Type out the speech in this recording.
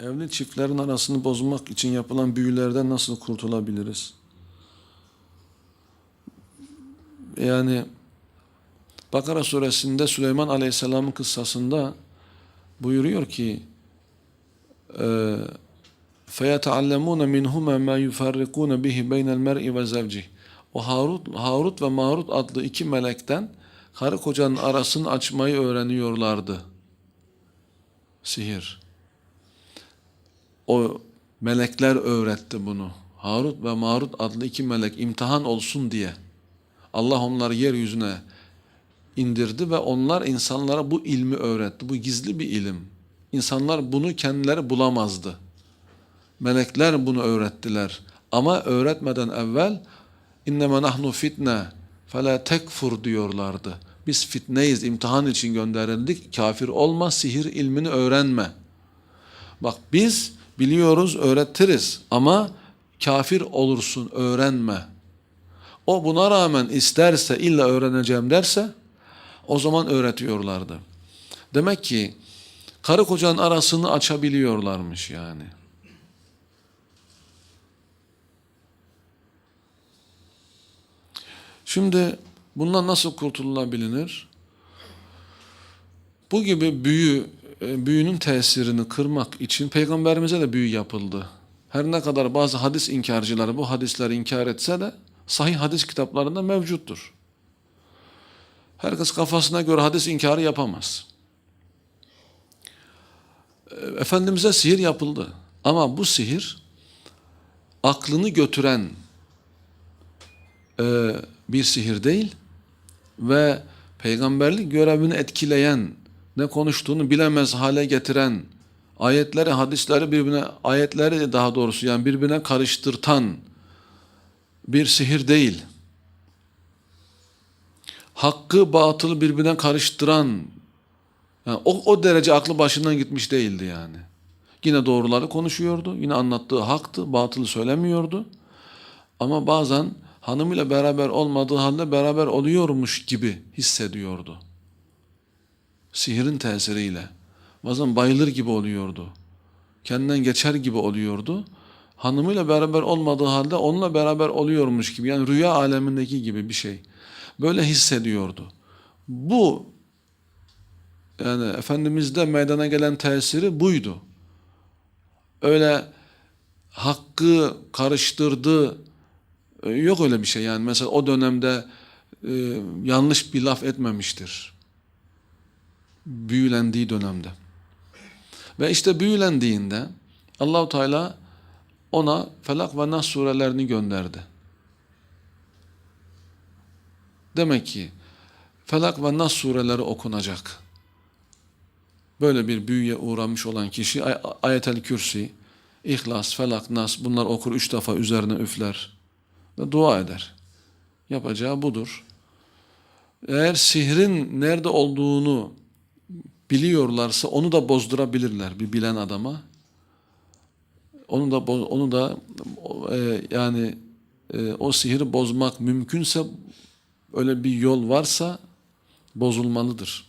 Evli çiftlerin arasını bozmak için yapılan büyülerden nasıl kurtulabiliriz? Yani Bakara suresinde Süleyman Aleyhisselam'ın kıssasında buyuruyor ki فَيَتَعَلَّمُونَ مِنْهُمَا مَا يُفَرِّقُونَ بِهِ بَيْنَ الْمَرْءِ وَزَوْجِهِ O Harut, Harut ve Marut adlı iki melekten karı kocanın arasını açmayı öğreniyorlardı. Sihir. O melekler öğretti bunu. Harut ve Marut adlı iki melek imtihan olsun diye. Allah onları yeryüzüne indirdi ve onlar insanlara bu ilmi öğretti. Bu gizli bir ilim. İnsanlar bunu kendileri bulamazdı. Melekler bunu öğrettiler. Ama öğretmeden evvel inneme nahnu fitne fela tekfur diyorlardı. Biz fitneyiz, imtihan için gönderildik. Kafir olma, sihir ilmini öğrenme. Bak biz biliyoruz, öğretiriz ama kafir olursun, öğrenme. O buna rağmen isterse, illa öğreneceğim derse o zaman öğretiyorlardı. Demek ki karı kocanın arasını açabiliyorlarmış yani. Şimdi bundan nasıl kurtululabilir? Bu gibi büyü, büyünün tesirini kırmak için peygamberimize de büyü yapıldı. Her ne kadar bazı hadis inkarcıları bu hadisleri inkar etse de sahih hadis kitaplarında mevcuttur. Herkes kafasına göre hadis inkarı yapamaz. E, Efendimiz'e sihir yapıldı. Ama bu sihir aklını götüren e, bir sihir değil ve peygamberlik görevini etkileyen, ne konuştuğunu bilemez hale getiren, ayetleri, hadisleri birbirine, ayetleri daha doğrusu yani birbirine karıştırtan bir sihir değil. Hakkı, batılı birbirine karıştıran, yani o, o derece aklı başından gitmiş değildi yani. Yine doğruları konuşuyordu, yine anlattığı haktı, batılı söylemiyordu. Ama bazen hanımıyla beraber olmadığı halde beraber oluyormuş gibi hissediyordu. Sihirin tesiriyle. Bazen bayılır gibi oluyordu. Kendinden geçer gibi oluyordu. Hanımıyla beraber olmadığı halde onunla beraber oluyormuş gibi. Yani rüya alemindeki gibi bir şey. Böyle hissediyordu. Bu yani Efendimiz'de meydana gelen tesiri buydu. Öyle hakkı karıştırdı, e, Yok öyle bir şey yani mesela o dönemde e, yanlış bir laf etmemiştir. Büyülendiği dönemde. Ve işte büyülendiğinde Allahu Teala ona Felak ve Nas surelerini gönderdi. Demek ki Felak ve Nas sureleri okunacak. Böyle bir büyüye uğramış olan kişi ay Ayetel Kürsi, İhlas, Felak, Nas bunlar okur üç defa üzerine üfler ve dua eder. Yapacağı budur. Eğer sihrin nerede olduğunu biliyorlarsa onu da bozdurabilirler bir bilen adama. Onu da onu da e, yani e, o sihri bozmak mümkünse öyle bir yol varsa bozulmalıdır.